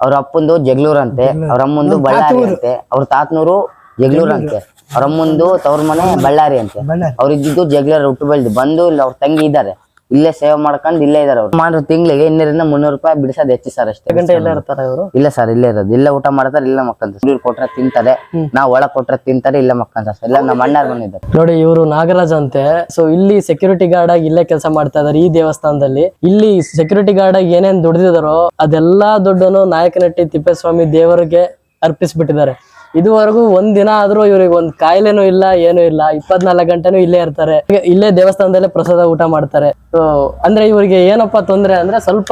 ಅವ್ರ ಅಪ್ಪಂದು ಜಗ್ಳೂರ್ ಅಂತೆ. ಅವ್ರ ಅಮ್ಮಂದು ಬಳ್ಳಾರಿ ಅಂತೆ. ಅವ್ರ ತಾತನೂರು ಜಗ್ಳೂರ್ ಅಂತೆ. ಅವ್ರ ಅಮ್ಮಂದು ತವ್ರ ಮನೆ ಬಳ್ಳಾರಿ ಅಂತೆ. ಅವ್ರ ಇದ್ದಿದ್ದು ಜಗ್ಳರ್ ಹುಟ್ಟು ಬೆಳ್ದು. ಬಂದು ಇಲ್ಲಿ ಅವ್ರ ತಂಗಿ ಇದ್ದಾರೆ. ಇಲ್ಲೇ ಸೇವ್ ಮಾಡ್ಕೊಂಡು ಇಲ್ಲೇ ಇದಾರೆ ಅವ್ರು. ಮಾಡ್ರು ತಿಂಗಳಿಗೆ ಇನ್ನೂರಿಂದ ಮುನ್ನೂರು ರೂಪಾಯಿ ಬಿಡಿಸೋದು ಹೆಚ್ಚು ಸರ್ ಅಷ್ಟೇ. ಗಂಟೆ ಎಲ್ಲ ಇರ್ತಾರೆ ಇವರು? ಇಲ್ಲ ಸರ್ ಇಲ್ಲೇ ಇರೋದು. ಇಲ್ಲೇ ಊಟ ಮಾಡ್ತಾರೆ ಇಲ್ಲ ಮಕ್ಕಂತ ಇವ್ರು ಕೊಟ್ರೆ ತಿಂತಾರೆ ನಾವು ಒಳ ಕೊಟ್ರೆ ತಿಂತಾರೆ ಇಲ್ಲ ಮಕ್ಕಂತ ಸರ್ ಇಲ್ಲ ನಮ್ಮ ಅಣ್ಣಾರ್ ಬಂದಿದ್ದಾರೆ ನೋಡಿ ಇವರು ನಾಗರಾಜ್ ಅಂತೆ. ಸೊ ಇಲ್ಲಿ ಸೆಕ್ಯೂರಿಟಿ ಗಾರ್ಡ್ ಆಗಿ ಇಲ್ಲೇ ಕೆಲಸ ಮಾಡ್ತಾ ಇದಾರೆ ಈ ದೇವಸ್ಥಾನದಲ್ಲಿ. ಇಲ್ಲಿ ಸೆಕ್ಯೂರಿಟಿ ಗಾರ್ಡ್ ಆಗಿ ಏನೇನ್ ದುಡ್ದಿದಾರೋ ಅದೆಲ್ಲಾ ದುಡ್ಡನ್ನು ನಾಯಕನಟ್ಟಿ ತಿಪ್ಪೇಸ್ವಾಮಿ ದೇವರಿಗೆ ಅರ್ಪಿಸ್ಬಿಟ್ಟಿದ್ದಾರೆ. ಇದುವರೆಗೂ ಒಂದ್ ದಿನ ಆದ್ರೂ ಇವ್ರಿಗೆ ಒಂದ್ ಕಾಯಿಲೆನೂ ಇಲ್ಲ ಏನೂ ಇಲ್ಲ. ಇಪ್ಪತ್ನಾಲ್ಕು ಗಂಟೆನೂ ಇಲ್ಲೇ ಇರ್ತಾರೆ. ಇಲ್ಲೇ ದೇವಸ್ಥಾನದಲ್ಲೇ ಪ್ರಸಾದ ಊಟ ಮಾಡ್ತಾರೆ. ಅಂದ್ರೆ ಇವ್ರಿಗೆ ಏನಪ್ಪಾ ತೊಂದ್ರೆ ಅಂದ್ರೆ ಸ್ವಲ್ಪ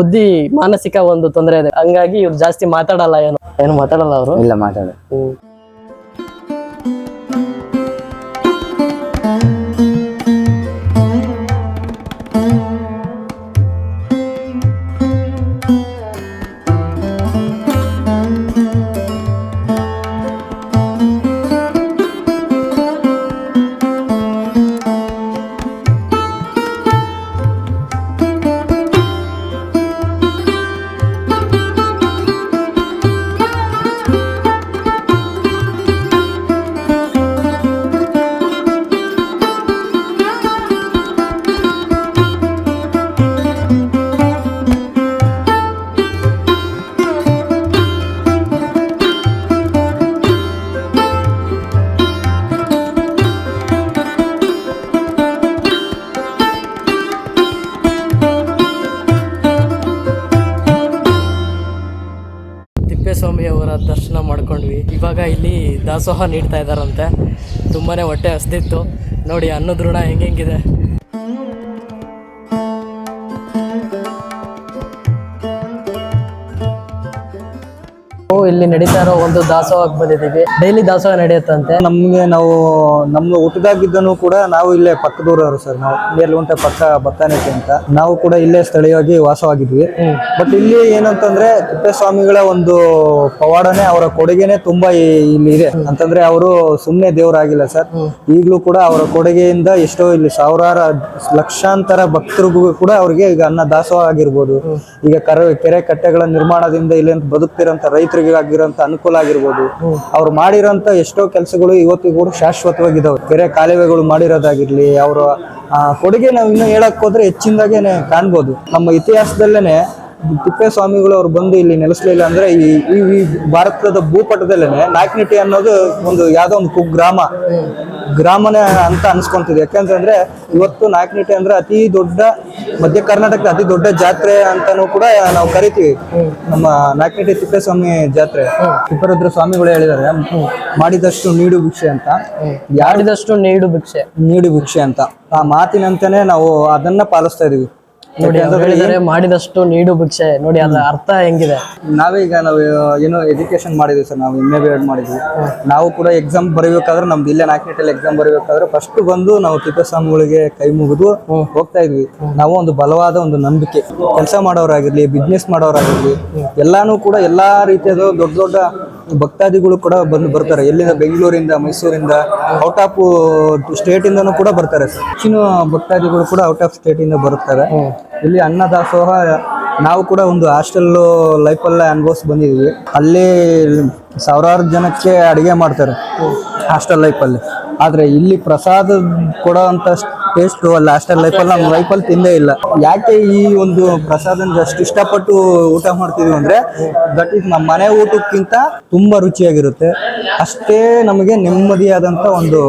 ಬುದ್ಧಿ ಮಾನಸಿಕ ಒಂದು ತೊಂದರೆ ಇದೆ. ಹಂಗಾಗಿ ಇವ್ರು ಜಾಸ್ತಿ ಮಾತಾಡಲ್ಲ ಏನು? ಏನು ಮಾತಾಡಲ್ಲ ಅವರು? ಇಲ್ಲ ಮಾತಾಡ ತಿಪ್ಪೇಸ್ವಾಮಿ ಅವರ ದರ್ಶನ ಮಾಡ್ಕೊಂಡ್ವಿ. ಇವಾಗ ಇಲ್ಲಿ ದಾಸೋಹ ನೀಡ್ತಾ ಇದ್ದಾರಂತೆ. ತುಂಬಾ ಹೊಟ್ಟೆ ಹಸ್ದಿತ್ತು. ನೋಡಿ ಅನ್ನದ ಋಣ ಹೆಂಗೆಂಗಿದೆ ಇಲ್ಲಿ ನಡೀತಾ ಇರೋ ಒಂದು ದಾಸೋಹಕ್ಕೆ ಬಂದಿದ್ದೀವಿ ಡೈಲಿ ದಾಸೋಹ ನಡೆಯುತ್ತಂತೆ. ನಮ್ಗೆ ನಾವು ನಮ್ಮ ಹುಟ್ಟದಾಗಿದ್ದನು ಕೂಡ ನಾವು ಇಲ್ಲೇ ಪಕ್ಕದೂರವರು ಸರ್. ನಾವು ಮೇಲ್ಗುಂಟೆ ಪಕ್ಕ ಬತ್ತಾನಕ್ಕೆ ಅಂತ. ನಾವು ಕೂಡ ಇಲ್ಲೇ ಸ್ಥಳೀಯವಾಗಿ ವಾಸವಾಗಿದ್ವಿ. ಬಟ್ ಇಲ್ಲಿ ಏನಂತಂದ್ರೆ ತಿಪ್ಪೇಸ್ವಾಮಿಗಳ ಒಂದು ಪವಾಡನೆ ಅವರ ಕೊಡುಗೆನೆ ತುಂಬಾ ಇಲ್ಲಿ ಇದೆ. ಅಂತಂದ್ರೆ ಅವರು ಸುಮ್ಮನೆ ದೇವರಾಗಿಲ್ಲ ಸರ್. ಈಗಲೂ ಕೂಡ ಅವರ ಕೊಡುಗೆಯಿಂದ ಎಷ್ಟೋ ಇಲ್ಲಿ ಸಾವಿರಾರು ಲಕ್ಷಾಂತರ ಭಕ್ತರಿಗೂ ಕೂಡ ಅವ್ರಿಗೆ ಈಗ ಅನ್ನ ದಾಸೋಹ ಆಗಿರ್ಬೋದು. ಈಗ ಕರ ಕೆರೆ ಕಟ್ಟೆಗಳ ನಿರ್ಮಾಣದಿಂದ ಇಲ್ಲಿ ಬದುಕ್ತಿರೋಂಥ ರೈತರಿಗೆ ಆಗಿರೋಂಥ ಅನುಕೂಲ ಆಗಿರ್ಬೋದು. ಅವ್ರು ಮಾಡಿರೋಂಥ ಎಷ್ಟೋ ಕೆಲಸಗಳು ಇವತ್ತಿಗೂ ಕೂಡ ಶಾಶ್ವತವಾಗಿದ್ದಾವೆ ಬೇರೆ ಕಾಲುವೆಗಳು ಮಾಡಿರೋದಾಗಿರ್ಲಿ, ಅವರ ಕೊಡುಗೆ ನಾವು ಇನ್ನೂ ಹೇಳಕ್ ಹೋದ್ರೆ ಹೆಚ್ಚಿನದಾಗೇನೆ ಕಾಣ್ಬೋದು. ನಮ್ಮ ಇತಿಹಾಸದಲ್ಲೇನೆ ತಿಪ್ಪೇಸ್ವಾಮಿಗಳು ಅವ್ರು ಬಂದು ಇಲ್ಲಿ ನೆಲೆಸಲಿಲ್ಲ ಅಂದ್ರೆ ಈ ಭಾರತದ ಭೂಪಟದಲ್ಲೇನೆ ನಾಯಕನಟ್ಟಿ ಅನ್ನೋದು ಒಂದು ಯಾವ್ದೋ ಒಂದು ಕುಗ್ರಾಮ. ಗ್ರಾಮನೇ ಅಂತ ಅನ್ಸ್ಕೊಂತಿದೆ. ಯಾಕಂತಂದ್ರೆ ಇವತ್ತು ನಾಯಕನಟ್ಟಿ ಅಂದ್ರೆ ಅತಿ ದೊಡ್ಡ ಮಧ್ಯ ಕರ್ನಾಟಕದ ಅತಿ ದೊಡ್ಡ ಜಾತ್ರೆ ಅಂತಾನೂ ಕೂಡ ನಾವು ಕರಿತೀವಿ. ನಮ್ಮ ನಾಯಕನಟ್ಟಿ ತಿಪ್ಪೇಸ್ವಾಮಿ ಜಾತ್ರೆ. ತಿಪ್ಪರುದ್ರ ಸ್ವಾಮಿಗಳು ಹೇಳಿದ್ದಾರೆ. ಮಾಡಿದಷ್ಟು ನೀಡು ಭಿಕ್ಷೆ ಅಂತ. ಯಾಡಿದಷ್ಟು ನೀಡು ಭಿಕ್ಷೆ. ನೀಡು ಭಿಕ್ಷೆ ಅಂತ. ಆ ಮಾತಿನಂತೆನೆ ನಾವು ಅದನ್ನ ಪಾಲಿಸ್ತಾ ಇದೀವಿ. ನೋಡಿ ಅಂತ ಹೇಳಿದರೆ ಮಾಡಿದಷ್ಟು ನೀಡು ಭಿಕ್ಷೆ. ನೋಡಿ ಅದ್ರ ಅರ್ಥ ಹೆಂಗಿದೆ? ನಾವೀಗ ನಾವು ಏನೋ ಎಜುಕೇಶನ್ ಮಾಡಿದ್ವಿ ಸರ್ ನಾವು ಎಂ ಎ ಬಿ ಎಡ್ ಮಾಡಿದ್ವಿ. ನಾವು ಕೂಡ ಎಕ್ಸಾಮ್ ಬರೀಬೇಕಾದ್ರೆ ನಮ್ದು ಇಲ್ಲೇ ನಾಲ್ಕನೇಟಲ್ಲಿ ಎಕ್ಸಾಮ್ ಬರೀಬೇಕಾದ್ರೆ ಫಸ್ಟ್ ಬಂದು ನಾವು ತಿಪ್ಪಸ್ವಾಮಿಗಳಿಗೆ ಕೈ ಮುಗಿದು ಹೋಗ್ತಾ ಇದ್ವಿ. ನಾವು ಒಂದು ಬಲವಾದ ಒಂದು ನಂಬಿಕೆ. ಕೆಲಸ ಮಾಡೋರಾಗಿರ್ಲಿ ಬಿಸ್ನೆಸ್ ಮಾಡೋರಾಗಿರ್ಲಿ ಎಲ್ಲಾನು ಕೂಡ ಎಲ್ಲಾ ರೀತಿಯದು ದೊಡ್ಡ ದೊಡ್ಡ ಭಕ್ತಾದಿಗಳು ಕೂಡ ಬಂದು ಬರ್ತಾರೆ. ಎಲ್ಲಿಂದ? ಬೆಂಗಳೂರಿಂದ ಮೈಸೂರಿಂದ ಔಟ್ ಆಫ್ ಸ್ಟೇಟ್ ಇಂದನೂ ಕೂಡ ಬರ್ತಾರೆ. ಹೆಚ್ಚಿನ ಭಕ್ತಾದಿಗಳು ಕೂಡ ಔಟ್ ಆಫ್ ಸ್ಟೇಟ್ ಇಂದ ಬರುತ್ತಾರೆ ಇಲ್ಲಿ ಅನ್ನದಾಸೋಹ ನಾವು ಕೂಡ ಒಂದು ಹಾಸ್ಟೆಲ್ ಲೈಫಲ್ಲೇ ಅನುಭವಿಸಿ ಬಂದಿದ್ವಿ ಅಲ್ಲಿ ಸಾವಿರಾರು ಜನಕ್ಕೆ ಅಡಿಗೆ ಮಾಡ್ತಾರೆ. ಹಾಸ್ಟೆಲ್ ಲೈಫಲ್ಲಿ ಆದ್ರೆ ಇಲ್ಲಿ ಪ್ರಸಾದ ಕೊಡೋ ಅಂತ ಟೇಸ್ಟ್ ಅಲ್ಲಿ ಹಾಸ್ಟೆಲ್ ಲೈಫಲ್ಲಿ ನಮ್ಮ ಲೈಫಲ್ಲಿ ತಿಂದೇ ಇಲ್ಲ. ಯಾಕೆ ಈ ಒಂದು ಪ್ರಸಾದ ಅಷ್ಟು ಇಷ್ಟಪಟ್ಟು ಊಟ ಮಾಡ್ತೀವಿ ಅಂದ್ರೆ ದಟ್ ಈಸ್ ನಮ್ಮ ಮನೆ ಊಟಕ್ಕಿಂತ ತುಂಬಾ ರುಚಿಯಾಗಿರುತ್ತೆ. ಅಷ್ಟೇ ನಮಗೆ ನೆಮ್ಮದಿಯಾದಂತ ಒಂದು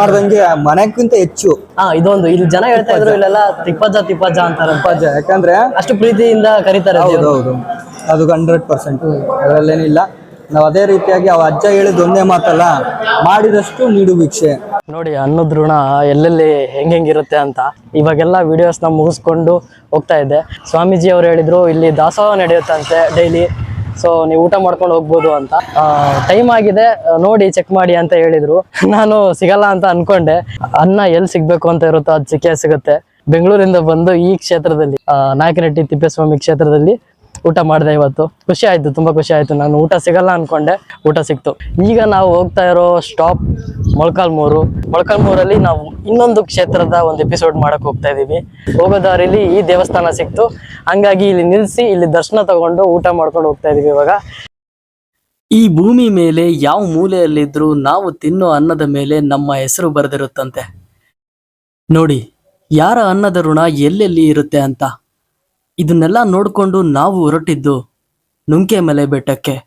ಮಾಡ್ದಂಗೆ. ಮನೆಗಿಂತ ಹೆಚ್ಚು. ಹಾ ಇದೊಂದು ಇಲ್ಲಿ ಜನ ಹೇಳ್ತಾ ಇದ್ರು ಇಲ್ಲೆಲ್ಲ ತಿಪ್ಪಜ್ಜ ತಿಪ್ಪಜ್ಜ ಅಂತಾರೆ. ತಿಪ್ಪಜ್ಜ ಯಾಕಂದ್ರೆ ಅಷ್ಟು ಪ್ರೀತಿಯಿಂದ ಕರೀತಾರೆ ಹೌದೌದು. ಹೌದು ಅದು ಹಂಡ್ರೆಡ್ ಪರ್ಸೆಂಟ್ ಅದರಲ್ಲೇನಿಲ್ಲ. ನಾವು ಅದೇ ರೀತಿಯಾಗಿ ಅವ ಅಜ್ಜ ಹೇಳಿದ ಒಂದೇ ಮಾತಲ್ಲ, ಮಾಡಿದಷ್ಟು ನೀಡು ಭಿಕ್ಷೆ. ನೋಡಿ, ಅನ್ನದ ಋಣ ಎಲ್ಲೆಲ್ಲಿ ಹೆಂಗಿರುತ್ತೆ ಅಂತ ಇವಾಗೆಲ್ಲ ವಿಡಿಯೋಸ್ ವಿಡಿಯೋಸ್ನ ಮುಗಿಸ್ಕೊಂಡು ಹೋಗ್ತಾ ಇದ್ದೆ ಸ್ವಾಮೀಜಿ ಅವರು ಹೇಳಿದ್ರು, ಇಲ್ಲಿ ದಾಸೋಹ ನಡೆಯುತ್ತಂತೆ ಡೈಲಿ ಸೊ ನೀವು ಊಟ ಮಾಡ್ಕೊಂಡು ಹೋಗ್ಬೋದು ಅಂತ. ಟೈಮ್ ಆಗಿದೆ, ನೋಡಿ ಚೆಕ್ ಮಾಡಿ ಅಂತ ಹೇಳಿದ್ರು. ನಾನು ಸಿಗಲ್ಲ ಅಂತ ಅನ್ಕೊಂಡೆ. ಅನ್ನ ಎಲ್ಲಿ ಸಿಗ್ಬೇಕು ಅಂತ ಇರುತ್ತೋ ಅದು ಸಿಕ್ಕೇ ಸಿಗುತ್ತೆ. ಬೆಂಗಳೂರಿಂದ ಬಂದು ಈ ಕ್ಷೇತ್ರದಲ್ಲಿ ನಾಯಕನಹಟ್ಟಿ ತಿಪ್ಪೇಸ್ವಾಮಿ ಕ್ಷೇತ್ರದಲ್ಲಿ ಊಟ ಮಾಡಿದೆ ಇವತ್ತು. ಖುಷಿ ಆಯ್ತು, ತುಂಬಾ ಖುಷಿ ಆಯ್ತು. ನಾನು ಊಟ ಸಿಗಲ್ಲ ಅನ್ಕೊಂಡೆ, ಊಟ ಸಿಕ್ತು. ಈಗ ನಾವು ಹೋಗ್ತಾ ಇರೋ ಸ್ಟಾಪ್ ಮೊಳಕಾಲ್ಮೂರು. ಮೊಳಕಾಲ್ಮೂರಲ್ಲಿ ನಾವು ಇನ್ನೊಂದು ಕ್ಷೇತ್ರದ ಒಂದು ಎಪಿಸೋಡ್ ಮಾಡಕ್ ಹೋಗ್ತಾ ಇದೀವಿ ಹೋಗೋ ದಾರಿಲಿ ಈ ದೇವಸ್ಥಾನ ಸಿಕ್ತು. ಹಂಗಾಗಿ ಇಲ್ಲಿ ನಿಲ್ಸಿ, ಇಲ್ಲಿ ದರ್ಶನ ತಗೊಂಡು ಊಟ ಮಾಡ್ಕೊಂಡು ಹೋಗ್ತಾ ಇದೀವಿ ಇವಾಗ. ಈ ಭೂಮಿ ಮೇಲೆ ಯಾವ ಮೂಲೆಯಲ್ಲಿದ್ರು ನಾವು ತಿನ್ನೋ ಅನ್ನದ ಮೇಲೆ ನಮ್ಮ ಹೆಸರು ಬರೆದಿರುತ್ತಂತೆ. ನೋಡಿ, ಯಾರ ಅನ್ನದ ಋಣ ಎಲ್ಲೆಲ್ಲಿ ಇರುತ್ತೆ ಅಂತ. ಇದನ್ನೆಲ್ಲ ನೋಡ್ಕೊಂಡು ನಾವು ಹೊರಟಿದ್ದು ನುಂಕೆ ಮಲೆ ಬೆಟ್ಟಕ್ಕೆ.